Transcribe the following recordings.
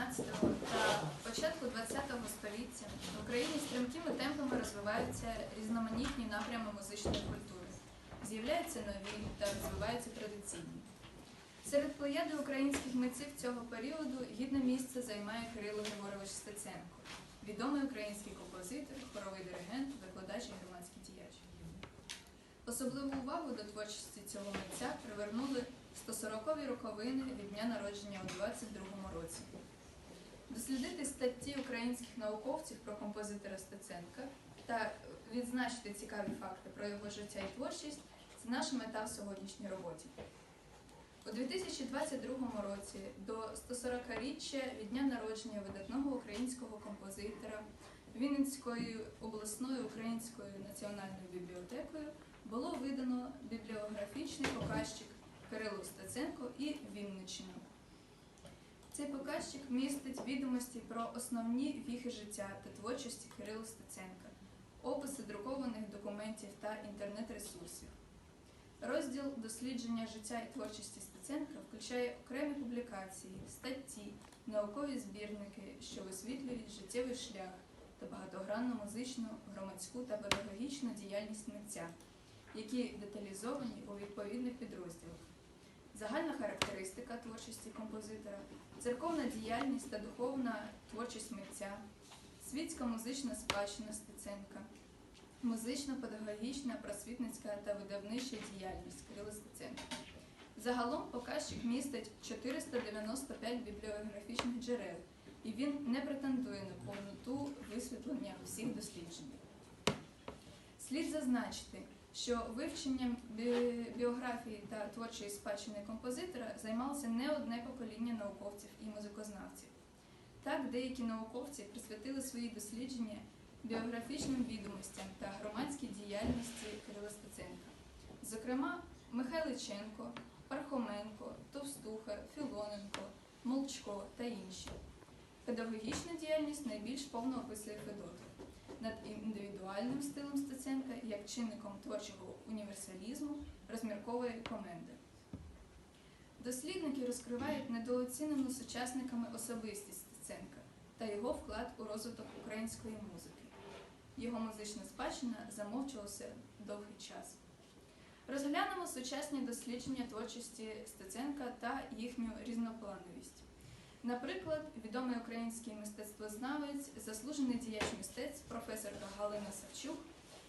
19-го та початку 20-го століття в Україні стрімкими темпами розвиваються різноманітні напрями музичної культури. З'являються нові та розвиваються традиційні. Серед плеяди українських митців цього періоду гідне місце займає Кирило Григорович Стеценко, відомий український композитор, хоровий диригент, викладач і громадський діяч. Особливу увагу до творчості цього митця привернули 140-ві роковини від дня народження у 22-му році. Дослідити статті українських науковців про композитора Стеценка та відзначити цікаві факти про його життя і творчість це наша мета в сьогоднішній роботі. У 2022 році до 140-річчя від дня народження видатного українського композитора Вінницькою обласною українською національною бібліотекою було видано бібліографічний показчик Кирило Стеценко і Вінниччину. Цей показчик містить відомості про основні віхи життя та творчості Кирила Стеценка, описи друкованих документів та інтернет-ресурсів. Розділ дослідження життя і творчості Стеценка включає окремі публікації, статті, наукові збірники, що висвітлюють життєвий шлях та багатогранну музичну, громадську та педагогічну діяльність митця, які деталізовані у відповідних підрозділах. Загальна характеристика творчості композитора, церковна діяльність та духовна творчість митця, світська музична спадщина Стеценка, музично-педагогічна, просвітницька та видавнича діяльність Кирила Стеценка. Загалом показчик містить 495 бібліографічних джерел, і він не претендує на повноту висвітлення всіх досліджень. Слід зазначити, що вивченням бі- біографії та творчої спадщини композитора займалося не одне покоління науковців і музикознавців. Так, деякі науковці присвятили свої дослідження біографічним відомостям та громадській діяльності Кирила Стеценка. Зокрема, Михайличенко, Пархоменко, Товстуха, Філоненко, Молчко та інші. Педагогічна діяльність найбільш повно описує Федотов над індивідуальним стилем Стеценка як чинником творчого універсалізму розміркової коменди. Дослідники розкривають недооцінену сучасниками особистість Стеценка та його вклад у розвиток української музики. Його музична спадщина замовчувалася довгий час. Розглянемо сучасні дослідження творчості Стеценка та їхню різноплановість. Наприклад, відомий український мистецтвознавець, заслужений діяч мистецтв, професорка Галина Савчук,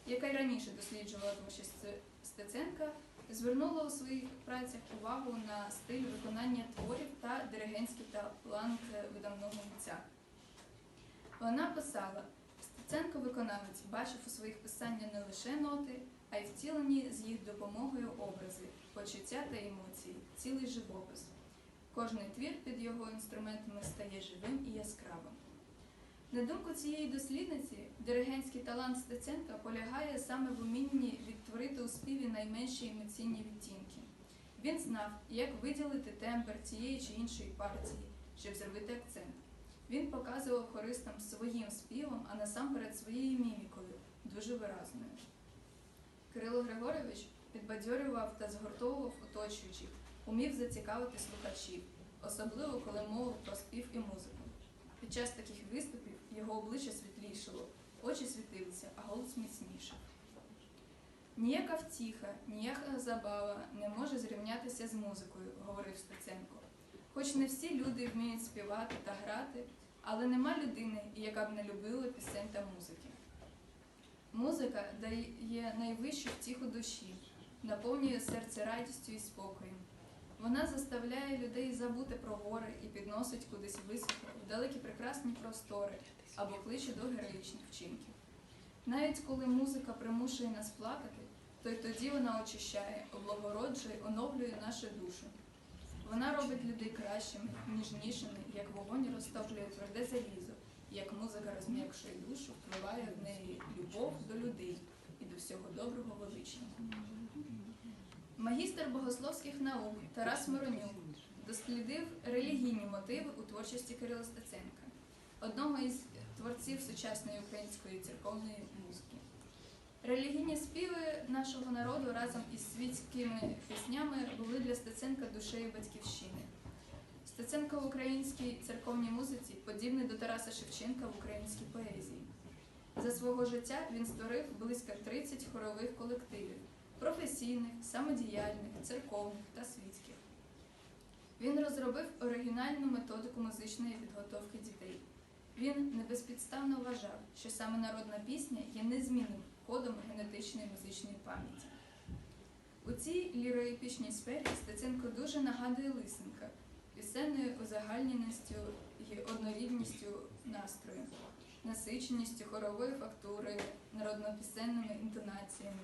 яка й раніше досліджувала творчість Стеценка, звернула у своїх працях увагу на стиль виконання творів та диригентський талант видавного митця. Вона писала: Стеценко виконавець бачив у своїх писаннях не лише ноти, а й втілені з їх допомогою образи, почуття та емоції, цілий живопис. Кожний твір під його інструментами стає живим і яскравим. На думку цієї дослідниці, диригентський талант Стеценка полягає саме в умінні відтворити у співі найменші емоційні відтінки. Він знав, як виділити тембр цієї чи іншої партії, щоб зробити акцент. Він показував хористам своїм співом, а насамперед своєю мімікою, дуже виразною. Кирило Григорович підбадьорював та згуртовував оточуючих, умів зацікавити слухачів, особливо коли мовив про спів і музику. Під час таких виступів його обличчя світлішало, очі світилися, а голос міцнішав. Ніяка втіха, ніяка забава не може зрівнятися з музикою, говорив Стеценко. Хоч не всі люди вміють співати та грати, але нема людини, яка б не любила пісень та музики. Музика дає найвищу втіху душі, наповнює серце радістю і спокоєм. Вона заставляє людей забути про гори і підносить кудись високо, в далекі прекрасні простори або кличе до героїчних вчинків. Навіть коли музика примушує нас плакати, то й тоді вона очищає, облагороджує, оновлює нашу душу. Вона робить людей кращими, ніжнішими, як вогонь розтоплює тверде залізо, як музика розм'якшує душу, впливає в неї любов до людей і до всього доброго величного. Магістр богословських наук Тарас Моронюк дослідив релігійні мотиви у творчості Кирила Стеценка, одного із творців сучасної української церковної музики. Релігійні співи нашого народу разом із світськими піснями були для Стеценка душею батьківщини. Стеценко в українській церковній музиці подібний до Тараса Шевченка в українській поезії. За свого життя він створив близько 30 хорових колективів професійних, самодіяльних, церковних та світських. Він розробив оригінальну методику музичної підготовки дітей. Він небезпідставно вважав, що саме народна пісня є незмінним кодом генетичної музичної пам'яті. У цій ліроепічній сфері Стеценко дуже нагадує Лисенка пісенною узагальненістю і однорідністю настрою, насиченістю хорової фактури, народнопісенними інтонаціями,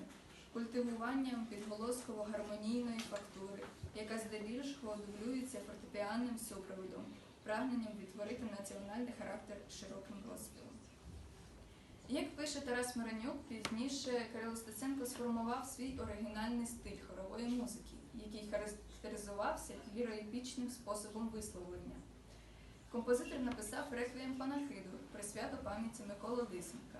культивуванням підголосково-гармонійної фактури, яка здебільшого дублюється фортепіанним супроводом, прагненням відтворити національний характер широким розпілом. Як пише Тарас Миронюк, пізніше Кирило Стеценко сформував свій оригінальний стиль хорової музики, який характеризувався ліроепічним способом висловлення. Композитор написав реквієм панахиду при свято пам'яті Миколи Лисенка.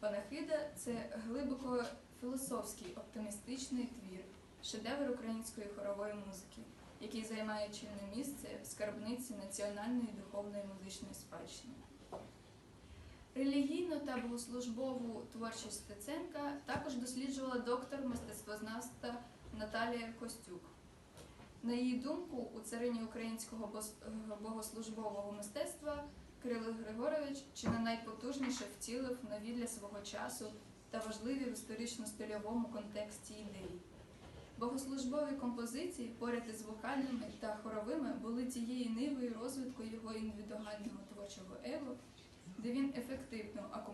Панахида це глибоко філософський оптимістичний твір, шедевр української хорової музики, який займає чільне місце в скарбниці національної духовної музичної спадщини. Релігійну та богослужбову творчість Стеценка також досліджувала доктор мистецтвознавства Наталія Костюк. На її думку, у царині українського богослужбового мистецтва Кирило Григорович чи не найпотужніше втілив нові для свого часу та важливі в історично-стильовому контексті ідеї. Богослужбові композиції поряд із вокальними та хоровими були тією нивою розвитку його індивідуального творчого его, де він ефективно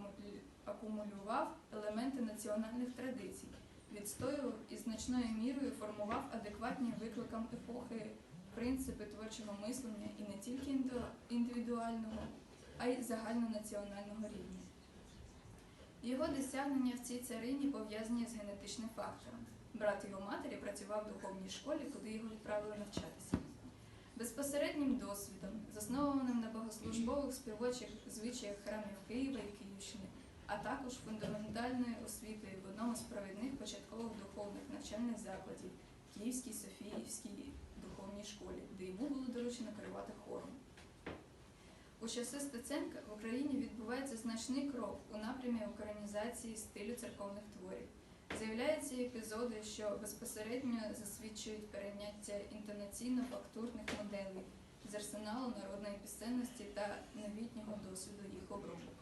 акумулював елементи національних традицій, відстоював і значною мірою формував адекватні викликам епохи принципи творчого мислення і не тільки індивідуального, а й загальнонаціонального рівня. Його досягнення в цій царині пов'язані з генетичним фактором. Брат його матері працював в духовній школі, куди його відправили навчатися. Безпосереднім досвідом, заснованим на богослужбових співочих звичаях храмів Києва і Київщини, а також фундаментальною освітою в одному з провідних початкових духовних навчальних закладів Київській Софіївській духовній школі, де йому було доручено керувати хором. У часи Стеценка в Україні відбувається значний крок у напрямі українізації стилю церковних творів. З'являються епізоди, що безпосередньо засвідчують перейняття інтонаційно-фактурних моделей з арсеналу народної пісенності та новітнього досвіду їх обробок.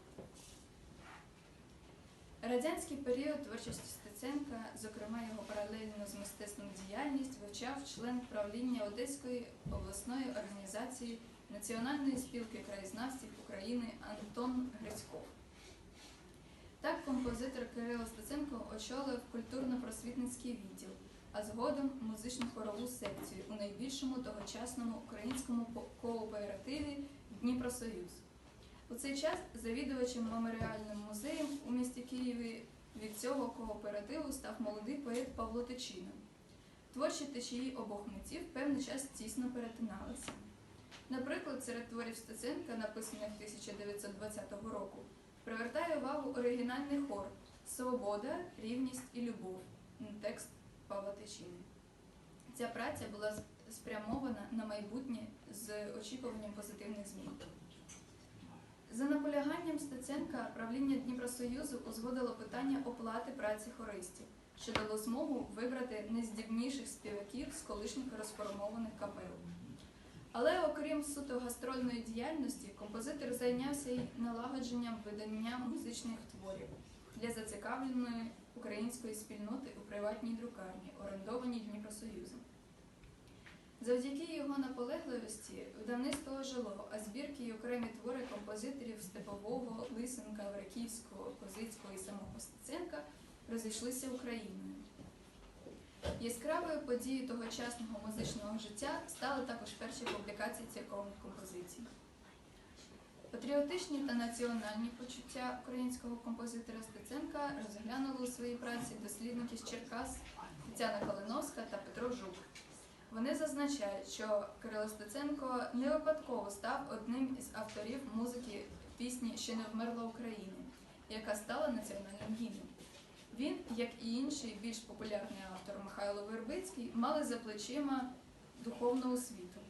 Радянський період творчості Стеценка, зокрема його паралельно з мистецтвом діяльність, вивчав член правління Одеської обласної організації Національної спілки краєзнавців України Антон Грицьков. Так композитор Кирило Стеценко очолив культурно-просвітницький відділ, а згодом музичну хорову секцію у найбільшому тогочасному українському кооперативі Дніпросоюз. У цей час завідувачем меморіальним музеєм у місті Києві від цього кооперативу став молодий поет Павло Тичина. Творчі течії обох митців певний час тісно перетиналися. Наприклад, серед творів Стеценка, написаних 1920 року, привертає увагу оригінальний хор Свобода, рівність і любов. Текст Павла Тичини. Ця праця була спрямована на майбутнє з очікуванням позитивних змін. За наполяганням Стеценка правління Дніпросоюзу узгодило питання оплати праці хористів, що дало змогу вибрати найздібніших співаків з колишніх розформованих капел. Але окрім суто гастрольної діяльності, композитор зайнявся й налагодженням видання музичних творів для зацікавленої української спільноти у приватній друкарні, орендованій Дніпросоюзом. Завдяки його наполегливості видавництво ожило, а збірки й окремі твори композиторів Степового, Лисенка, Враківського, Козицького і самого Стеценка розійшлися Україною. Яскравою подією тогочасного музичного життя стали також перші публікації церковних композицій. Патріотичні та національні почуття українського композитора Стеценка розглянули у своїй праці дослідники з Черкас Тетяна Калиновська та Петро Жук. Вони зазначають, що Кирило Стеценко не випадково став одним із авторів музики пісні Ще не вмерла Україна, яка стала національним гімном. Він, як і інший більш популярний автор Михайло Вербицький, мали за плечима духовну освіту.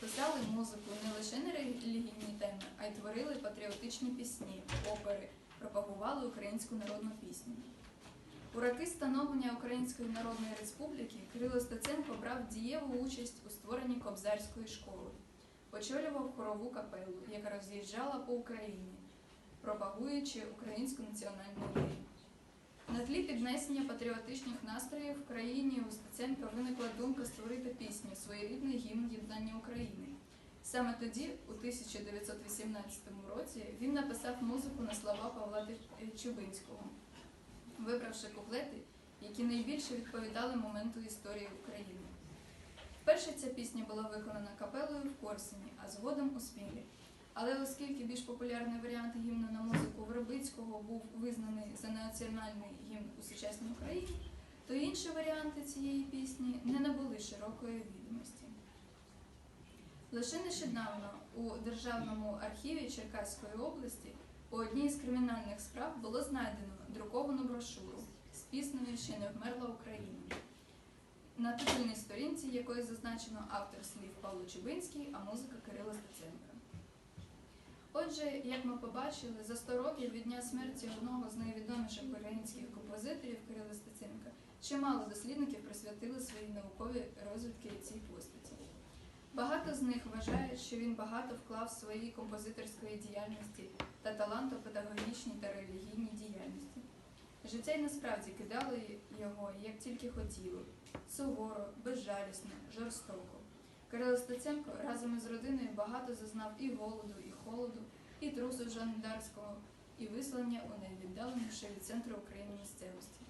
Писали музику не лише на релігійні теми, а й творили патріотичні пісні, опери, пропагували українську народну пісню. У роки становлення Української Народної Республіки Кирило Стеценко брав дієву участь у створенні Кобзарської школи, очолював хорову капелу, яка роз'їжджала по Україні, пропагуючи українську національну ідею. На тлі піднесення патріотичних настроїв в країні у Стеценка виникла думка створити пісню своєрідний гімн єднання України. Саме тоді, у 1918 році, він написав музику на слова Павла Чубинського, вибравши куплети, які найбільше відповідали моменту історії України. Вперше ця пісня була виконана капелою в Корсуні, а згодом у Смілі. Але оскільки більш популярний варіант гімну на музику Вербицького був визнаний за національний гімн у сучасній Україні, то інші варіанти цієї пісні не набули широкої відомості. Лише нещодавно у Державному архіві Черкаської області у одній з кримінальних справ було знайдено друковану брошуру з піснею Ще не вмерла Україна, на титульній сторінці якої зазначено автор слів Павло Чубинський, а музика Кирила Стеценка. Отже, як ми побачили, за 100 років від дня смерті одного з найвідоміших українських композиторів Кирила Стеценка чимало дослідників присвятили свої наукові розвідки цій постаті. Багато з них вважають, що він багато вклав своєї композиторської діяльності та таланту педагогічній та релігійній діяльності. Життя й насправді кидало його як тільки хотіло суворо, безжалісно, жорстоко. Кирило Стеценко разом із родиною багато зазнав і голоду, і холоду, і трусу жандарського, і вислання у найвіддаленіше від центру України місцевості.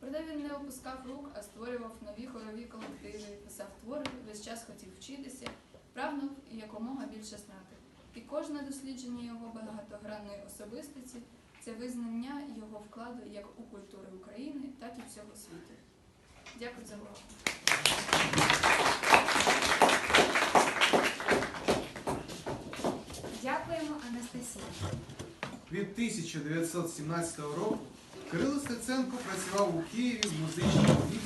Проте він не опускав рук, а створював нові хорові колективи, писав твори, весь час хотів вчитися, прагнув якомога більше знати. І кожне дослідження його багатогранної особистості це визнання його вкладу як у культуру України, так і всього світу. Дякую за увагу. Від 1917 року Кирило Стеценко працював у Києві з музичним